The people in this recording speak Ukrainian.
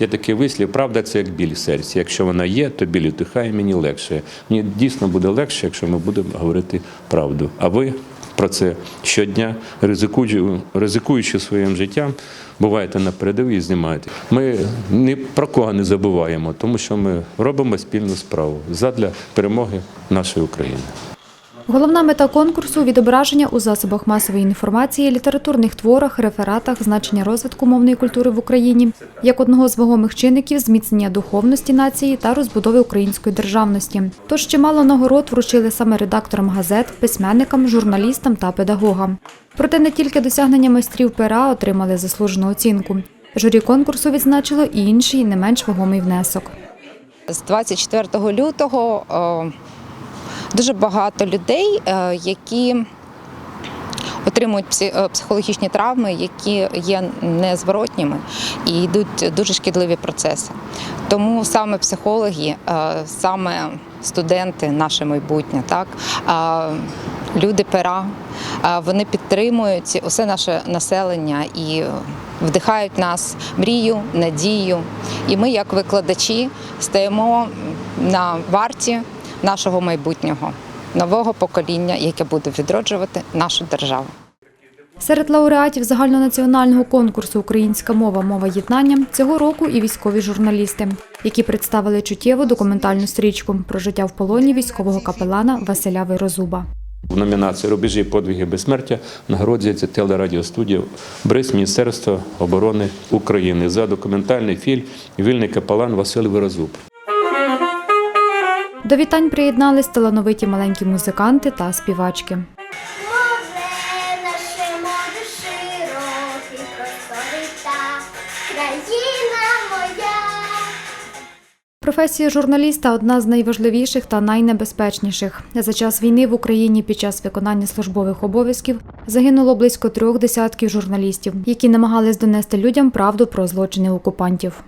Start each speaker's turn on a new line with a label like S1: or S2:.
S1: Є такий вислів, правда це як біль в серці. Якщо вона є, то біль утихає, мені легше. Мені дійсно буде легше, якщо ми будемо говорити правду. А ви про це щодня, ризикуючи, ризикуючи своїм життям, буваєте на передовій і знімаєте. Ми ні про кого не забуваємо, тому що ми робимо спільну справу задля перемоги нашої України.
S2: Головна мета конкурсу відображення у засобах масової інформації, літературних творах, рефератах, значення розвитку мовної культури в Україні як одного з вагомих чинників зміцнення духовності нації та розбудови української державності. Тож чимало нагород вручили саме редакторам газет, письменникам, журналістам та педагогам. Проте не тільки досягнення майстрів пера отримали заслужену оцінку. Журі конкурсу відзначило і інший не менш вагомий внесок.
S3: З 24 лютого е, дуже багато людей, е, які отримують е, психологічні травми, які є незворотніми і йдуть дуже шкідливі процеси. Тому саме психологи, е, саме студенти, наше майбутнє, так люди пера, вони підтримують усе наше населення і вдихають нас мрію, надію. І ми, як викладачі, стаємо на варті нашого майбутнього, нового покоління, яке буде відроджувати нашу державу.
S2: Серед лауреатів загальнонаціонального конкурсу Українська мова мова єднання цього року і військові журналісти, які представили чуттєву документальну стрічку про життя в полоні військового капелана Василя Вирозуба.
S1: В номінації Рубежі подвиги безсмертя нагороджується телерадіостудія БРИЗ Міністерства оборони України за документальний фільм Вільний капелан Василь Виразуб.
S2: До вітань приєднались талановиті маленькі музиканти та співачки. Професія журналіста одна з найважливіших та найнебезпечніших. За час війни в Україні під час виконання службових обов'язків загинуло близько трьох десятків журналістів, які намагались донести людям правду про злочини окупантів.